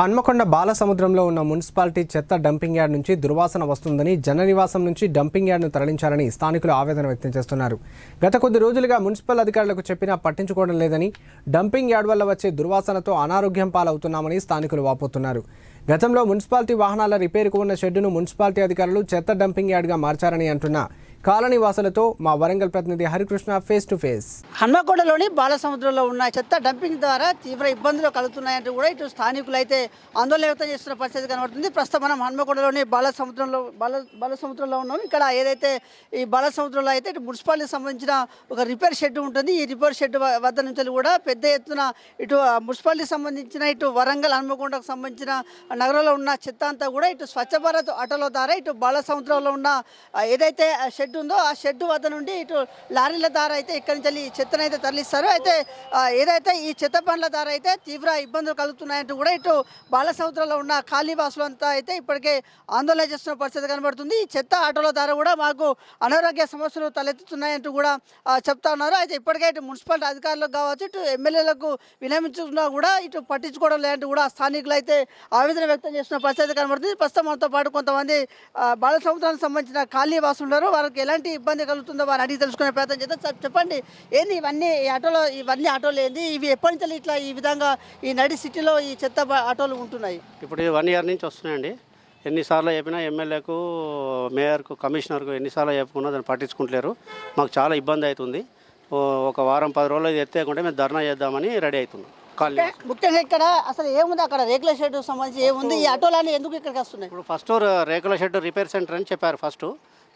హన్మకొండ బాలసముద్రంలో ఉన్న మున్సిపాలిటీ చెత్త dumping yard నుంచి దుర్వాసన వస్తుందని జననివాసం నుంచి డంపింగ్ యార్డ్ను తరలించాలని స్థానికులు ఆవేదన వ్యక్తం చేస్తున్నారు. గత కొద్ది రోజులుగా మున్సిపల్ అధికారులకు చెప్పినా పట్టించుకోవడం లేదని డంపింగ్ యార్డ్ వల్ల వచ్చే దుర్వాసనతో అనారోగ్యం పాలవుతున్నామని స్థానికులు వాపోతున్నారు. గతంలో మున్సిపాలిటీ వాహనాల రిపేరుకు ఉన్న షెడ్డును మున్సిపాలిటీ అధికారులు చెత్త డంపింగ్ యార్డ్గా మార్చారని అంటున్నా. కాలనీ వాసులతో మా వరంగల్ ప్రతినిధి హరికృష్ణ ఫేస్ టు ఫేస్ హన్మకొండలోని బాలసముద్రంలో ఉన్న చెత్త డంపింగ్ ద్వారా తీవ్ర ఇబ్బందులు కలుగుతున్నాయంటూ కూడా ఇటు స్థానికులు అయితే ఆందోళన వ్యక్తం చేస్తున్న పరిస్థితి కనబడుతుంది. ప్రస్తుతం మనం హన్మకొండలోని బాలసముద్రంలో బాల బాలసముద్రంలో ఉన్నాం. ఇక్కడ ఏదైతే ఈ బాలసముద్రంలో అయితే ఇటు మున్సిపాలిటీకి సంబంధించిన ఒక రిపేర్ షెడ్ ఉంటుంది. ఈ రిపేర్ షెడ్ వద్ద నుంచి కూడా పెద్ద ఎత్తున ఇటు మున్సిపాలిటీకి సంబంధించిన ఇటు వరంగల్ హన్మకొండకు సంబంధించిన నగరంలో ఉన్న చెత్త అంతా కూడా ఇటు స్వచ్ఛ భారత్ అటల ద్వారా ఇటు బాలసముద్రంలో ఉన్న ఏదైతే ఆ షెడ్ ఉందో ఆ షెడ్ వద్ద నుండి ఇటు లారీల ద్వారా అయితే ఇక్కడి నుంచి వెళ్ళి ఈ చెత్తను అయితే తరలిస్తారు. అయితే ఏదైతే ఈ చెత్త పనుల ద్వారా అయితే తీవ్ర ఇబ్బందులు కలుగుతున్నాయంటూ కూడా ఇటు బాలసముద్రంలో ఉన్న ఖాళీవాసులు అంతా అయితే ఇప్పటికే ఆందోళన చేస్తున్న పరిస్థితి కనబడుతుంది. ఈ చెత్త ఆటోల ద్వారా కూడా మాకు అనారోగ్య సమస్యలు తలెత్తుతున్నాయంటూ కూడా చెప్తా ఉన్నారు. అయితే ఇప్పటికే ఇటు మున్సిపాలిటీ అధికారులకు కావచ్చు ఇటు ఎమ్మెల్యేలకు వినమించుకున్నా కూడా ఇటు పట్టించుకోవడం లేదంటూ కూడా స్థానికులు అయితే ఆవేదన వ్యక్తం చేస్తున్న పరిస్థితి కనబడుతుంది. ప్రస్తుతం మనతో పాటు కొంతమంది బాలసముద్రానికి సంబంధించిన ఖాళీ వాసులు ఉన్నారు. వారికి ఎలాంటి ఇబ్బంది కలుగుతుందో వారిని అడిగి తెలుసుకునే ప్రయత్నం చేద్దాం. సార్ చెప్పండి ఏంది ఇవన్నీ ఈ ఆటోలో ఇవన్నీ ఆటోలు ఏంది? ఇవి ఎప్పటి నుంచి ఇట్లా ఈ విధంగా ఈ నడి సిటీలో ఈ చెత్త ఆటోలు ఉంటున్నాయి? ఇప్పుడు వన్ ఇయర్ నుంచి వస్తున్నాయండి. ఎన్నిసార్లు చెప్పినా ఎమ్మెల్యేకు మేయర్కు కమిషనర్కు ఎన్నిసార్లు చెప్పుకున్నా దాన్ని పట్టించుకుంటలేరు. మాకు చాలా ఇబ్బంది అవుతుంది. ఒక వారం పది రోజులు ఇది ఎత్తేయకుంటే మేము ధర్నా చేద్దామని రెడీ అవుతున్నాం. ముఖ్యంగా ఇక్కడ అసలు ఏముంది అక్కడ? రేకుల షెడ్ సంబంధించి ఏముంది? ఈ ఆటోలన్నీ ఎందుకు ఇక్కడికి వస్తున్నాయి? ఇప్పుడు ఫస్ట్ రేకుల షెడ్ రిపేర్ సెంటర్ అని చెప్పారు ఫస్ట్.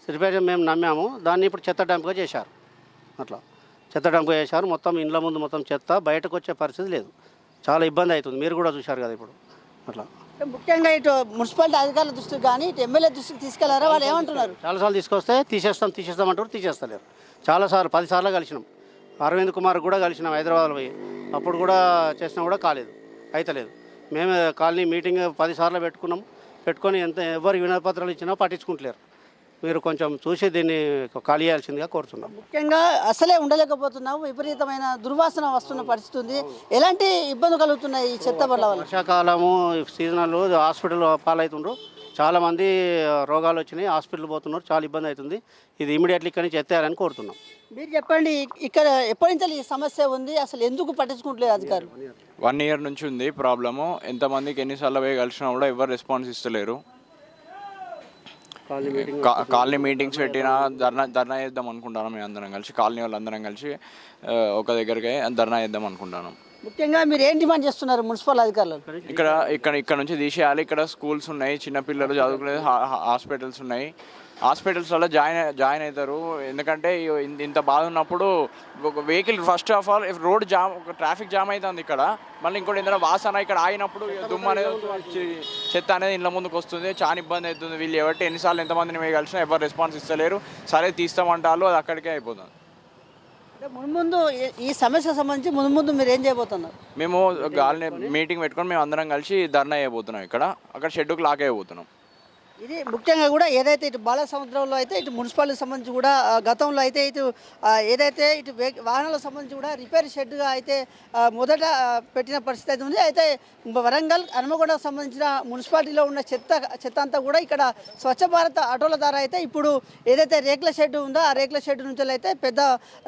రిపేర్ మేము నమ్మాము. దాన్ని ఇప్పుడు చెత్త డంప్గా చేశారు. అట్లా. చెత్త డంప్గా చేశారు. మొత్తం ఇండ్ల ముందు మొత్తం చెత్త బయటకు వచ్చే పరిస్థితి లేదు. చాలా ఇబ్బంది అవుతుంది. మీరు కూడా చూశారు కదా ఇప్పుడు. అట్లా. ముఖ్యంగా ఇటు మున్సిపాలిటీ అధికారుల దృష్టికి కానీ ఇటు ఎమ్మెల్యే దృష్టికి తీసుకెళ్ళారా? వాళ్ళు ఏమంటున్నారు? చాలాసార్లు తీసుకొస్తే తీసేస్తాం తీసేస్తాం అంటారు తీసేస్తలేరు. చాలాసార్లు పదిసార్లు కలిసినాం. అరవింద్ కుమార్ కూడా కలిసినాం హైదరాబాద్లో పోయి. అప్పుడు కూడా చేసినా కూడా కాలేదు. అయితలేదు. మేము కాలనీ మీటింగ్ పదిసార్లు పెట్టుకున్నాం. పెట్టుకొని ఎంత ఎవరు వినపత్రాలు ఇచ్చినా పట్టించుకుంటలేరు. మీరు కొంచెం చూసి దీన్ని ఖాళీ చేయాల్సిందిగా కోరుతున్నాం ముఖ్యంగా అసలే ఉండలేకపోతున్నాము విపరీతమైన దుర్వాసన వస్తున్న పరిస్థితి ఉంది ఎలాంటి ఇబ్బందులు కలుగుతున్నాయి ఈ చెత్త వల్ల వర్షాకాలము సీజనల్ హాస్పిటల్ పాలవుతుండ్రు చాలామంది రోగాలు వచ్చినాయి హాస్పిటల్ పోతున్నారు చాలా ఇబ్బంది అవుతుంది. ఇది ఇమీడియట్లీ ఇక్కడి నుంచి ఎత్తేయాలని కోరుతున్నాం. మీరు చెప్పండి ఇక్కడ ఎప్పటి నుంచి ఈ సమస్య ఉంది? అసలు ఎందుకు పట్టించుకుంటలేదు అధికారులు? వన్ ఇయర్ నుంచి ఉంది ప్రాబ్లము. ఎంతమందికి ఎన్నిసార్లు పోయి కలిసినా కూడా ఎవరు రెస్పాన్స్ ఇస్తలేరు. కాలనీ మీటింగ్స్ పెట్టినా ధర్నా ధర్నా చేద్దాం అనుకుంటాను మేము అందరం కలిసి కాలనీ వాళ్ళందరం కలిసి ఒక దగ్గరికి ధర్నా చేద్దాం అనుకుంటాను ముఖ్యంగా మీరు ఏం డిమాండ్ చేస్తున్నారు మున్సిపల్ అధికారులు? ఇక్కడ ఇక్కడ ఇక్కడ నుంచి తీసేయాలి. ఇక్కడ స్కూల్స్ ఉన్నాయి చిన్నపిల్లలు చదువుకునే హాస్పిటల్స్ ఉన్నాయి. హాస్పిటల్స్ వల్ల జాయిన్ జాయిన్ అవుతారు. ఎందుకంటే ఇంత- బాధ ఉన్నప్పుడు ఒక vehicle first of all road jam ఒక ట్రాఫిక్ జామ్ అవుతుంది ఇక్కడ. మళ్ళీ ఇంకోటి ఏదైనా వాసన ఇక్కడ ఆగినప్పుడు దుమ్ము అనేది చెత్త అనేది ఇళ్ళ ముందుకు వస్తుంది. చాలా ఇబ్బంది అవుతుంది. వీళ్ళు ఎవరికి ఎన్నిసార్లు ఎంతమందిని మేము కలిసినా ఎవరు రెస్పాన్స్ ఇస్తలేరు. సరే తీస్తామంటారు. అది అక్కడికే అయిపోతుంది. ముందు ఈ- సమస్య సంబంధించి ముందు ముందు మీరు ఏం చేయబోతున్నారు? మేము గాలిని మీటింగ్ పెట్టుకొని మేము అందరం కలిసి ధర్నా చేయబోతున్నాం ఇక్కడ. అక్కడ షెడ్యూకి లాక్ అయిపోతున్నాం ఇది ముఖ్యంగా కూడా ఏదైతే ఇటు బాల సముద్రంలో అయితే ఇటు మున్సిపాలిటీ సంబంధించి కూడా గతంలో అయితే ఇటు ఏదైతే ఇటు వాహనాల వాహనాలకు సంబంధించి కూడా రిపేర్ షెడ్గా అయితే మొదట పెట్టిన పరిస్థితి అయితే ఉంది. అయితే వరంగల్ హనుమగొండకు సంబంధించిన మున్సిపాలిటీలో ఉన్న చెత్త చెత్త అంతా కూడా ఇక్కడ స్వచ్ఛ భారత్ ఆటోల ద్వారా అయితే ఇప్పుడు ఏదైతే రేకుల షెడ్ ఉందో ఆ రేకుల షెడ్ నుంచి అయితే పెద్ద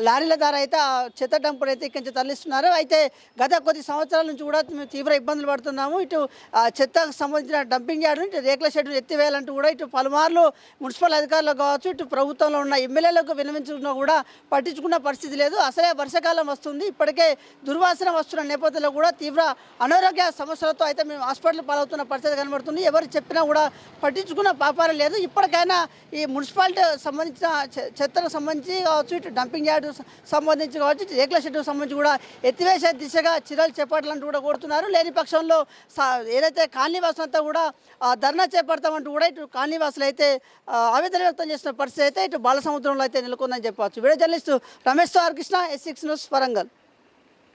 లారీల ద్వారా అయితే ఆ చెత్త డంపులు అయితే ఇక్కడి నుంచి తరలిస్తున్నారు. అయితే గత కొద్ది సంవత్సరాల నుంచి కూడా మేము తీవ్ర ఇబ్బందులు పడుతున్నాము. ఇటు ఆ చెత్తకు సంబంధించిన డంపింగ్ యార్డ్ రేకుల షెడ్ ఎత్తివేయాలంటే కూడా ఇటు పలుమార్లు మున్సిపల్ అధికారులకు కావచ్చు ఇటు ప్రభుత్వంలో ఉన్న ఎమ్మెల్యేలకు విన్నవించుకున్నా కూడా పట్టించుకున్న పరిస్థితి లేదు. అసలే వర్షాకాలం వస్తుంది. ఇప్పటికే దుర్వాసన వస్తున్న నేపథ్యంలో కూడా తీవ్ర అనారోగ్య సమస్యలతో అయితే మేము హాస్పిటల్ పాలవుతున్న పరిస్థితి కనబడుతుంది. ఎవరు చెప్పినా కూడా పట్టించుకున్న పాపారం లేదు. ఇప్పటికైనా ఈ మున్సిపాలిటీ సంబంధించిన చెత్తకు సంబంధించి కావచ్చు ఇటు డంపింగ్ యార్డు సంబంధించి కావచ్చు రేకుల షెడ్కు సంబంధించి కూడా ఎత్తివేసే దిశగా చర్యలు చేపట్టాలంటూ కూడా కోరుతున్నారు. లేని పక్షంలో ఏదైతే కాలనీ వాసులంతా కూడా ధర్నా చేపడతామంటూ కూడా ఇటు కాలనీవాసులు అయితే ఆవేదన వ్యక్తం చేసిన పరిస్థితి అయితే ఇటు బాలసముద్రంలో అయితే నెలకొందని చెప్పవచ్చు. Video journalist Ramesh R Krishna S six news Warangal.